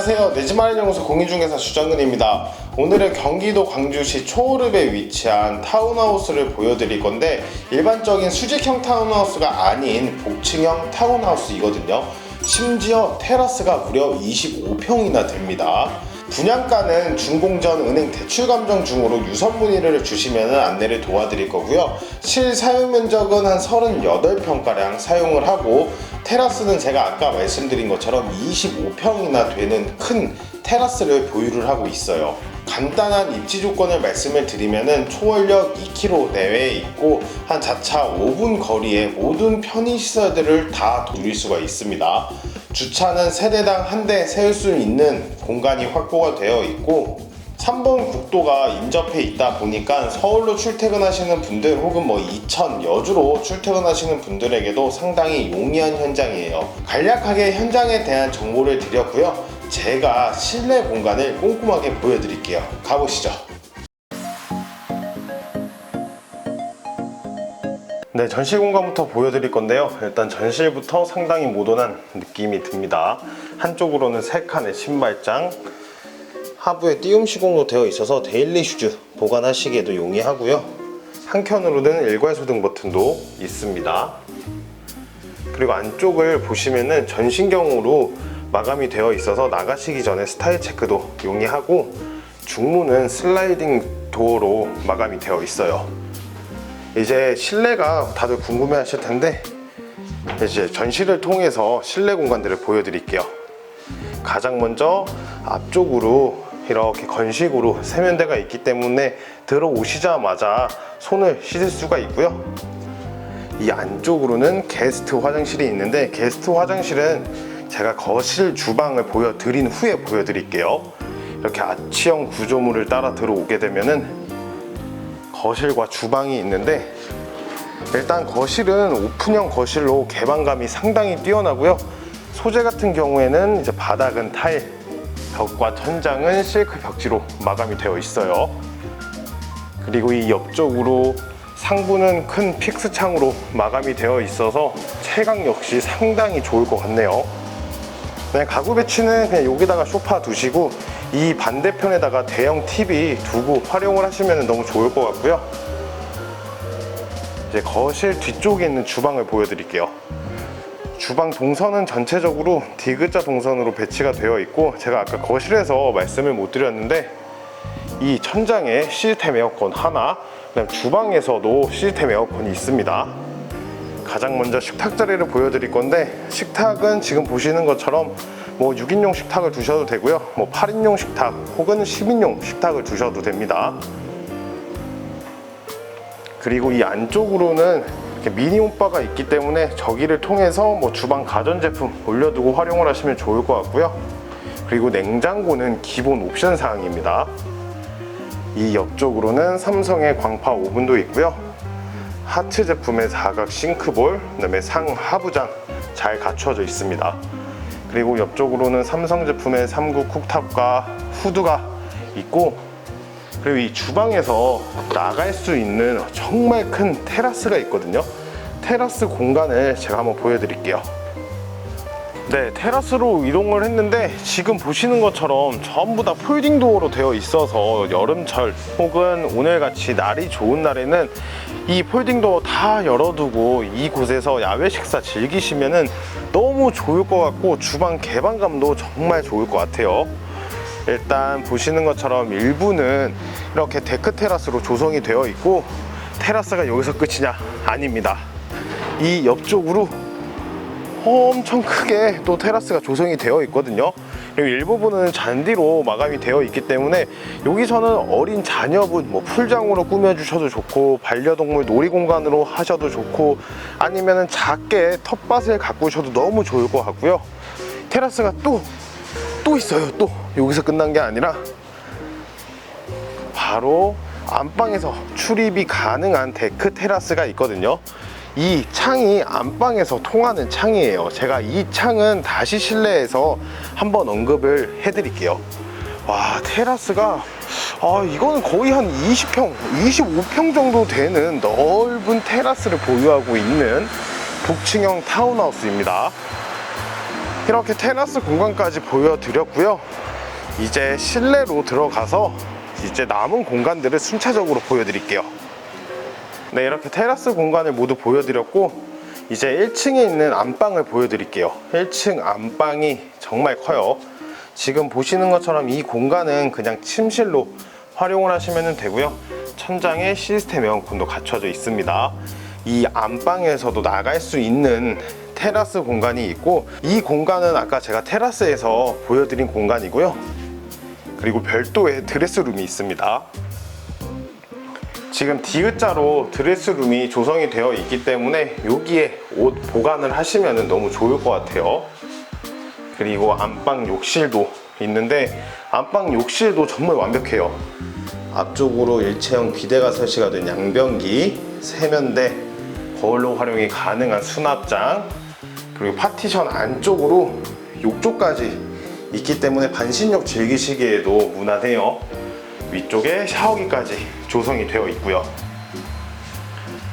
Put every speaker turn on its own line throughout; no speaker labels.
안녕하세요. 내집마련 연구소 공인중개사 주정근입니다. 오늘은 경기도 광주시 초호읍에 위치한 타운하우스를 보여드릴 건데 일반적인 수직형 타운하우스가 아닌 복층형 타운하우스이거든요. 심지어 테라스가 무려 25평이나 됩니다. 분양가는 준공전 은행 대출 감정 중으로 유선 문의를 주시면 안내를 도와드릴 거고요. 실 사용 면적은 한 38평가량 사용을 하고 테라스는 제가 아까 말씀드린 것처럼 25평이나 되는 큰 테라스를 보유를 하고 있어요. 간단한 입지 조건을 말씀을 드리면은 초월역 2km 내외에 있고 한 자차 5분 거리에 모든 편의 시설들을 다 누릴 수가 있습니다. 주차는 세대당 한 대 세울 수 있는 공간이 확보가 되어 있고 3번 국도가 인접해 있다 보니까 서울로 출퇴근하시는 분들 혹은 뭐 이천, 여주로 출퇴근하시는 분들에게도 상당히 용이한 현장이에요. 간략하게 현장에 대한 정보를 드렸고요. 제가 실내 공간을 꼼꼼하게 보여드릴게요. 가보시죠. 네, 전실 공간부터 보여드릴 건데요. 일단 전실부터 상당히 모던한 느낌이 듭니다. 한쪽으로는 세 칸의 신발장, 하부에 띄움 시공도 되어 있어서 데일리 슈즈 보관하시기에도 용이하고요. 한 켠으로는 일괄소등 버튼도 있습니다. 그리고 안쪽을 보시면은 전신경으로 마감이 되어 있어서 나가시기 전에 스타일 체크도 용이하고 중문은 슬라이딩 도어로 마감이 되어 있어요. 이제 실내가 다들 궁금해 하실 텐데 이제 전시를 통해서 실내 공간들을 보여드릴게요. 가장 먼저 앞쪽으로 이렇게 건식으로 세면대가 있기 때문에 들어오시자마자 손을 씻을 수가 있고요. 이 안쪽으로는 게스트 화장실이 있는데 게스트 화장실은 제가 거실 주방을 보여드린 후에 보여드릴게요. 이렇게 아치형 구조물을 따라 들어오게 되면은 거실과 주방이 있는데 일단 거실은 오픈형 거실로 개방감이 상당히 뛰어나고요. 소재 같은 경우에는 이제 바닥은 타일, 벽과 천장은 실크 벽지로 마감이 되어 있어요. 그리고 이 옆쪽으로 상부는 큰 픽스 창으로 마감이 되어 있어서 채광 역시 상당히 좋을 것 같네요. 그냥 가구 배치는 그냥 여기다가 소파 두시고 이 반대편에다가 대형 TV 두고 활용을 하시면 너무 좋을 것 같고요. 이제 거실 뒤쪽에 있는 주방을 보여드릴게요. 주방 동선은 전체적으로 디귿자 동선으로 배치가 되어 있고 제가 아까 거실에서 말씀을 못 드렸는데 이 천장에 시스템 에어컨 하나 그다음 주방에서도 시스템 에어컨이 있습니다 가장 먼저 식탁 자리를 보여드릴 건데 식탁은 지금 보시는 것처럼 뭐 6인용 식탁을 두셔도 되고요 뭐 8인용 식탁 혹은 10인용 식탁을 두셔도 됩니다 그리고 이 안쪽으로는 미니 홈바가 있기 때문에 저기를 통해서 뭐 주방 가전제품 올려두고 활용을 하시면 좋을 것 같고요. 그리고 냉장고는 기본 옵션 사항입니다. 이 옆쪽으로는 삼성의 광파 오븐도 있고요. 하트 제품의 사각 싱크볼, 그다음에 상 하부장 잘 갖춰져 있습니다. 그리고 옆쪽으로는 삼성 제품의 3구 쿡탑과 후드가 있고 그리고 이 주방에서 나갈 수 있는 정말 큰 테라스가 있거든요. 테라스 공간을 제가 한번 보여드릴게요. 네, 테라스로 이동을 했는데 지금 보시는 것처럼 전부 다 폴딩 도어로 되어 있어서 여름철 혹은 오늘같이 날이 좋은 날에는 이 폴딩 도어 다 열어두고 이곳에서 야외 식사 즐기시면 은 너무 좋을 것 같고 주방 개방감도 정말 좋을 것 같아요. 일단 보시는 것처럼 일부는 이렇게 데크 테라스로 조성이 되어 있고 테라스가 여기서 끝이냐? 아닙니다. 이 옆쪽으로 엄청 크게 또 테라스가 조성이 되어 있거든요. 그리고 일부분은 잔디로 마감이 되어 있기 때문에 여기서는 어린 자녀분 뭐 풀장으로 꾸며주셔도 좋고 반려동물 놀이공간으로 하셔도 좋고 아니면은 작게 텃밭을 가꾸셔도 너무 좋을 것 같고요. 테라스가 또또 있어요. 또 여기서 끝난 게 아니라 바로 안방에서 출입이 가능한 데크 테라스가 있거든요. 이 창이 안방에서 통하는 창이에요. 제가 이 창은 다시 실내에서 한번 언급을 해드릴게요. 와, 테라스가, 아, 이거는 거의 한 20평, 25평 정도 되는 넓은 테라스를 보유하고 있는 복층형 타운하우스입니다. 이렇게 테라스 공간까지 보여드렸고요. 이제 실내로 들어가서 이제 남은 공간들을 순차적으로 보여드릴게요. 네, 이렇게 테라스 공간을 모두 보여드렸고 이제 1층에 있는 안방을 보여드릴게요. 1층 안방이 정말 커요. 지금 보시는 것처럼 이 공간은 그냥 침실로 활용을 하시면 되고요. 천장에 시스템 에어컨도 갖춰져 있습니다. 이 안방에서도 나갈 수 있는 테라스 공간이 있고 이 공간은 아까 제가 테라스에서 보여드린 공간이고요. 그리고 별도의 드레스룸이 있습니다. 지금 디귿자로 드레스룸이 조성이 되어 있기 때문에 여기에 옷 보관을 하시면 너무 좋을 것 같아요. 그리고 안방 욕실도 있는데 안방 욕실도 정말 완벽해요. 앞쪽으로 일체형 비대가 설치가 된 양변기, 세면대, 거울로 활용이 가능한 수납장, 그리고 파티션 안쪽으로 욕조까지 있기 때문에 반신욕 즐기시기에도 무난해요. 위쪽에 샤워기까지 조성이 되어 있고요.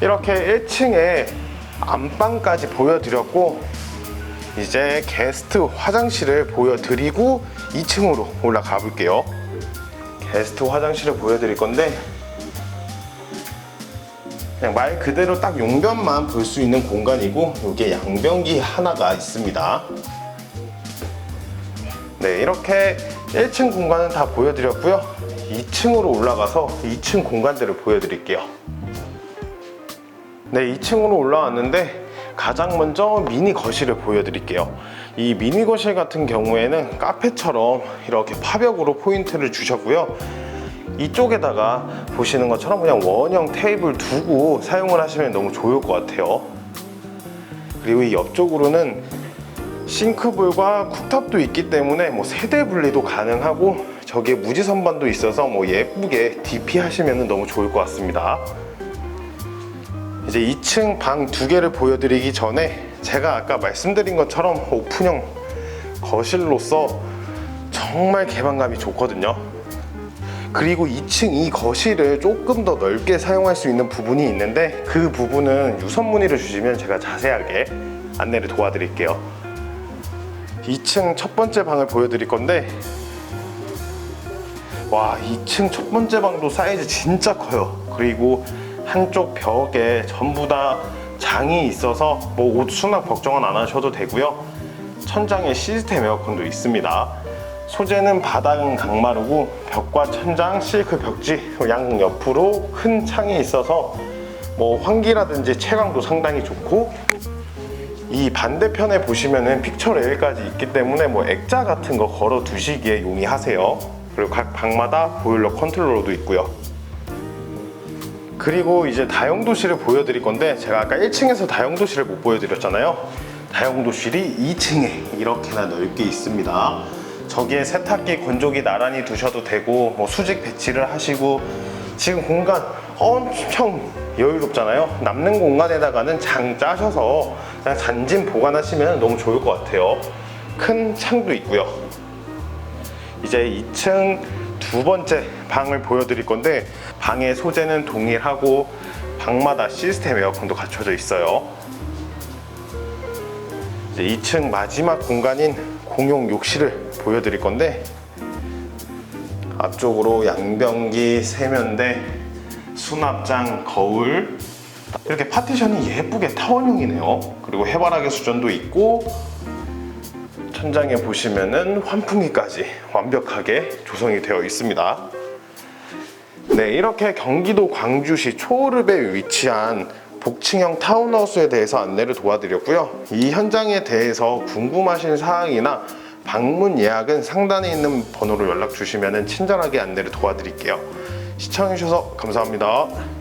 이렇게 1층에 안방까지 보여드렸고 이제 게스트 화장실을 보여드리고 2층으로 올라가 볼게요. 게스트 화장실을 보여드릴 건데 그냥 말 그대로 딱 용변만 볼 수 있는 공간이고 여기에 양변기 하나가 있습니다. 네, 이렇게 1층 공간은 다 보여드렸고요. 2층으로 올라가서 2층 공간들을 보여드릴게요. 네, 2층으로 올라왔는데 가장 먼저 미니 거실을 보여드릴게요. 이 미니 거실 같은 경우에는 카페처럼 이렇게 파벽으로 포인트를 주셨고요. 이쪽에다가 보시는 것처럼 그냥 원형 테이블 두고 사용을 하시면 너무 좋을 것 같아요. 그리고 이 옆쪽으로는 싱크볼과 쿡탑도 있기 때문에 뭐 세대 분리도 가능하고 저기에 무지 선반도 있어서 뭐 예쁘게 DP 하시면 너무 좋을 것 같습니다. 이제 2층 방 두 개를 보여드리기 전에 제가 아까 말씀드린 것처럼 오픈형 거실로서 정말 개방감이 좋거든요. 그리고 2층 이 거실을 조금 더 넓게 사용할 수 있는 부분이 있는데 그 부분은 유선 문의를 주시면 제가 자세하게 안내를 도와드릴게요. 2층 첫 번째 방을 보여드릴 건데 와 2층 첫 번째 방도 사이즈 진짜 커요. 그리고 한쪽 벽에 전부 다 장이 있어서 뭐 옷 수납 걱정은 안 하셔도 되고요. 천장에 시스템 에어컨도 있습니다. 소재는 바닥은 강마루고 벽과 천장 실크 벽지 양 옆으로 큰 창이 있어서 뭐 환기라든지 채광도 상당히 좋고. 이 반대편에 보시면은 픽처 레일까지 있기 때문에 뭐 액자 같은 거 걸어 두시기에 용이하세요. 그리고 각 방마다 보일러 컨트롤러도 있고요. 그리고 이제 다용도실을 보여드릴 건데 제가 아까 1층에서 다용도실을 못 보여드렸잖아요. 다용도실이 2층에 이렇게나 넓게 있습니다. 저기에 세탁기, 건조기 나란히 두셔도 되고 뭐 수직 배치를 하시고 지금 공간 엄청 여유롭잖아요. 남는 공간에다가는 장 짜셔서 그냥 잔짐 보관하시면 너무 좋을 것 같아요. 큰 창도 있고요. 이제 2층 두 번째 방을 보여드릴 건데 방의 소재는 동일하고 방마다 시스템 에어컨도 갖춰져 있어요. 이제 2층 마지막 공간인 공용 욕실을 보여드릴 건데 앞쪽으로 양변기, 세면대, 수납장, 거울 이렇게 파티션이 예쁘게 타원형이네요. 그리고 해바라기 수전도 있고 천장에 보시면은 환풍기까지 완벽하게 조성이 되어 있습니다. 네, 이렇게 경기도 광주시 초르베에 위치한 복층형 타운하우스에 대해서 안내를 도와드렸고요. 이 현장에 대해서 궁금하신 사항이나 방문 예약은 상단에 있는 번호로 연락 주시면 친절하게 안내를 도와드릴게요. 시청해주셔서 감사합니다.